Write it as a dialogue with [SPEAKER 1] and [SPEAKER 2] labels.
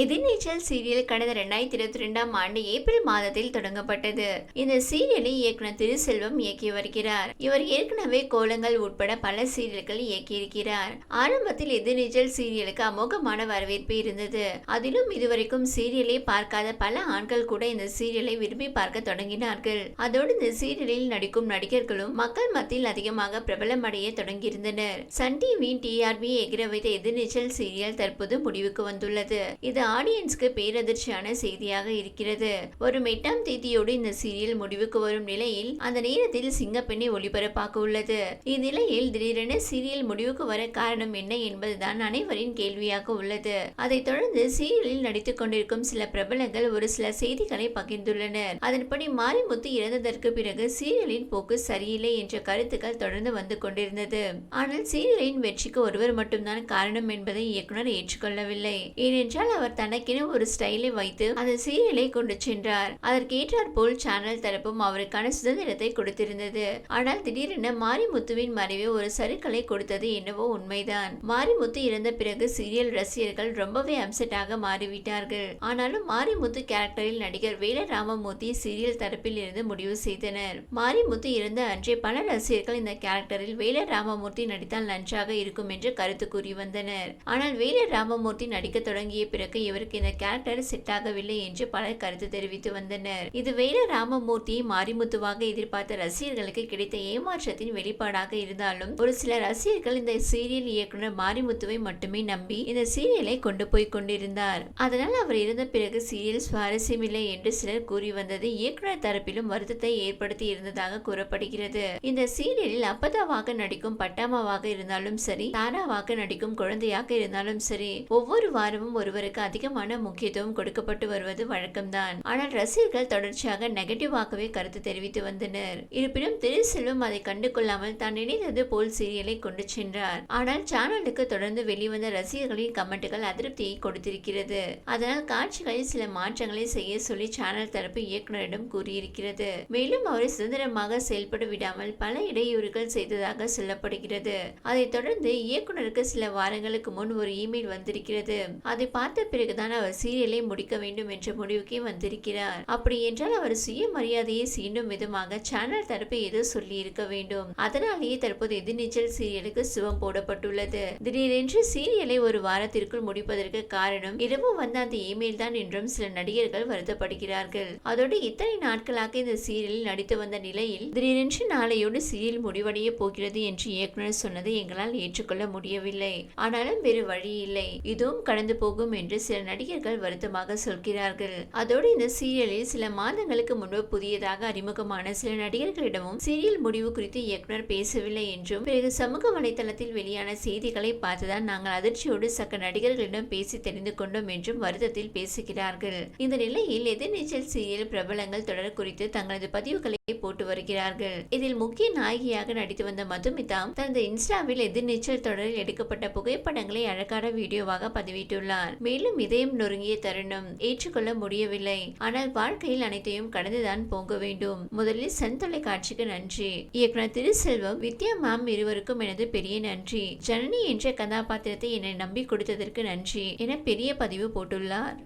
[SPEAKER 1] எதிர்நீச்சல் serial கடந்த ரெண்டாயிரத்தி இருபத்தி ரெண்டாம் ஆண்டு ஏப்ரல் மாதத்தில் தொடங்கப்பட்டது. இந்த சீரியலை இயக்குனர் திருசெல்வம் இயக்கி வருகிறார். இவர் ஏற்கனவே கோலங்கள் உட்பட பல சீரியல்கள் இயக்கியிருக்கிறார். ஆரம்பத்தில் எதிர்நீச்சல் சீரியலுக்கு அமோகமான வரவேற்பு இருந்தது. அதிலும் இதுவரைக்கும் சீரியலை பார்க்காத பல ஆண்கள் கூட இந்த சீரியலை விரும்பி பார்க்க தொடங்கினார்கள். அதோடு இந்த சீரியலில் நடிக்கும் நடிகர்களும் மக்கள் மத்தியில் அதிகமாக பிரபலமடைய தொடங்கியிருந்தனர். சன் டிவியின் டிஆர்பி எகிர வைத்த எதிர்நீச்சல் சீரியல் தற்போது முடிவுக்கு வந்துள்ளது. இது ஆடியன்ஸ்க்கு பேரதிர்ச்சியான செய்தியாக இருக்கிறது. வரும் எட்டாம் தேதியோடு இந்த சீரியல் முடிவுக்கு வரும் நிலையில் அந்த நேரத்தில் சிங்கப்பெண்ணை ஒளிபரப்பாக உள்ளது. இந்நிலையில் திடீரென சீரியல் முடிவுக்கு வர காரணம் என்ன என்பதுதான் அனைவரின் கேள்வியாக உள்ளது. அதைத் தொடர்ந்து சீரியலில் நடித்துக் கொண்டிருக்கும் சில பிரபலங்கள் ஒரு சில செய்திகளை பகிர்ந்துள்ளனர். அதன்படி மாரிமுத்து இறந்ததற்கு பிறகு சீரியலின் போக்கு சரியில்லை என்ற கருத்துக்கள் தொடர்ந்து வந்து கொண்டிருந்தது. ஆனால் சீரியலின் வெற்றிக்கு ஒருவர் மட்டும்தான் காரணம் என்பதை இயக்குனர் ஏற்றுக்கொள்ளவில்லை. ஏனென்றால் அவர் தனக்கென ஒரு ஸ்டைலை வைத்து அந்த சீரியலை கொண்டு சென்றார். அதற்கேற்றார் போல் சேனல் தரப்பும் அவருக்கான சுதந்திரத்தை கொடுத்திருந்தது. ஆனால் திடீரென மாரிமுத்துவின் மறைவு ஒரு சருக்களை கொடுத்தது என்னவோ உண்மைதான். மாரிமுத்து இறந்த பிறகு சீரியல் ரசிகர்கள் ரொம்பவே அப்செட்டாக மாறிவிட்டார்கள். ஆனாலும் மாரிமுத்து கேரக்டரில் நடிகர் வேல ராமமூர்த்தி சீரியல் தரப்பில் இருந்து முடிவு செய்தனர். மாரிமுத்து இறந்த அன்றே பல ரசிகர்கள் இந்த கேரக்டரில் வேல ராமமூர்த்தி நடித்தால் நன்றாக இருக்கும் என்று கருத்து கூறி வந்தனர். ஆனால் வேல ராமமூர்த்தி நடிக்க தொடங்கிய பிறகு இவருக்கு இந்த கேரக்டர் செட் ஆகவில்லை என்று பலர் கருத்து தெரிவித்து வந்தனர். இது வேல ராமமூர்த்தியை மாரிமுத்துவாக எதிர்பார்த்த ரசிகர்களுக்கு கிடைத்த ஏமாற்றத்தின் வெளிப்பாடாக இருந்தாலும் ஒரு சில ரசிகர்கள் இந்த சீரியல் இயக்குனர் மாரிமுத்துவை மட்டுமே நம்பி இந்த சீரியலை கொண்டு போய் கொண்டிருந்தார். அதனால் அவர் இருந்த பிறகு சீரியல் சுவாரஸ்யமில்லை என்று சிலர் கூறி வந்தது இயக்குனர் தரப்பிலும் வருத்தத்தை ஏற்படுத்தி இருந்ததாக கூறப்படுகிறது. இந்த சீரியலில் அப்பதாவாக நடிக்கும் பட்டாமாவாக இருந்தாலும் சரி தாராவாக நடிக்கும் குழந்தையாக இருந்தாலும் சரி ஒவ்வொரு வாரமும் ஒருவருக்கு அதிகமான முக்கியத்துவம் கொடுக்கப்பட்டு வருவது வழக்கம்தான். ஆனால் ரசிகர்கள் தொடர்ச்சியாக நெகட்டிவாகவே கருத்து தெரிவித்து வந்தனர். இருப்பினும் திருசெல்வம் அதை கண்டு கொள்ளாமல் தான் நினைத்தது போல் சீரியலை கொண்டு சென்றார். ஆனால் சேனலுக்கு தொடர்ந்து வெளிவந்த ரசிகர்களின் கமெண்ட்டுகள் அதிருப்தியை கொடுத்திருக்கிறது. அதனால் காட்சிகளில் சில மாற்றங்களை செய்ய சொல்லி சேனல் தரப்பு இயக்குனரிடம் கூறியிருக்கிறது. மேலும் அவரை சுதந்திரமாக செயல்பட விடாமல் பல இடையூறுகள் செய்ததாக சொல்லப்படுகிறது. அதைத் தொடர்ந்து இயக்குனருக்கு சில வாரங்களுக்கு முன் ஒரு இமெயில் வந்திருக்கிறது. அதை பார்த்த பிறகு பிறகுதான் அவர் சீரியலை முடிக்க வேண்டும் என்ற முடிவுக்கே வந்திருக்கிறார். அப்படி என்றால் அவர் சுய மரியாதையை சீண்டும் விதமாக சேனல் தரப்பு ஏதோ சொல்லி இருக்க வேண்டும். அதனாலேயே தற்போது எதிர்நீச்சல் சீரியலுக்கு சுவம் போடப்பட்டுள்ளது. திடீரென்று சீரியலை ஒரு வாரத்திற்குள் முடிப்பதற்கு காரணம் இரவு வந்த அந்த இமெயில் தான் என்றும் சில நடிகர்கள் வருத்தப்படுகிறார்கள். அதோடு இத்தனை நாட்களாக இந்த சீரியலில் நடித்து வந்த நிலையில் திடீரென்று நாளையோடு சீரியல் முடிவடைய போகிறது என்று இயக்குனர் சொன்னதை எங்களால் ஏற்றுக்கொள்ள முடியவில்லை. ஆனாலும் வேறு வழி இல்லை. இதுவும் கடந்து போகும் என்று சில நடிகர்கள் வருத்தமாக சொல்கிறார்கள். அதோடு இந்த சீரியலில் சில மாதங்களுக்கு முன்பு புதியதாக அறிமுகமான சில நடிகர்களிடமும் சீரியல் முடிவு குறித்து இயக்குனர் பேசவில்லை என்றும் பிறகு சமூக வலைதளத்தில் வெளியான செய்திகளை பார்த்துதான் நாங்கள் அதிர்ச்சியோடு சக நடிகர்களிடம் பேசி தெரிந்து கொண்டோம் என்றும் வருத்தத்தில் பேசுகிறார்கள். இந்த நிலையில் எதிர்நீச்சல் சீரியல் பிரபலங்கள் தொடர் குறித்து தங்களது பதிவுகளை போட்டு வருகிறார்கள். இதில் முக்கிய நாயகியாக நடித்து வந்த மதுமிதா தனது இன்ஸ்டாவில் எதிர்நீச்சல் தொடரில் எடுக்கப்பட்ட புகைப்படங்களை அழகான வீடியோவாக பதிவிட்டுள்ளார். மேலும் இதயம் நொறுங்கிய தருணம் ஏற்றுக்கொள்ள முடியவில்லை. ஆனால் வாழ்க்கையில் அனைத்தையும் கடந்துதான் போக வேண்டும். முதலில் சன் தொலைக்காட்சிக்கு நன்றி. இயக்குனர் திருசெல்வம் வித்யா மேம் இருவருக்கும் எனது பெரிய நன்றி. ஜனனி என்ற கதாபாத்திரத்தை என்னை நம்பி கொடுத்ததற்கு நன்றி. என பெரிய பதிவு போட்டுள்ளார்.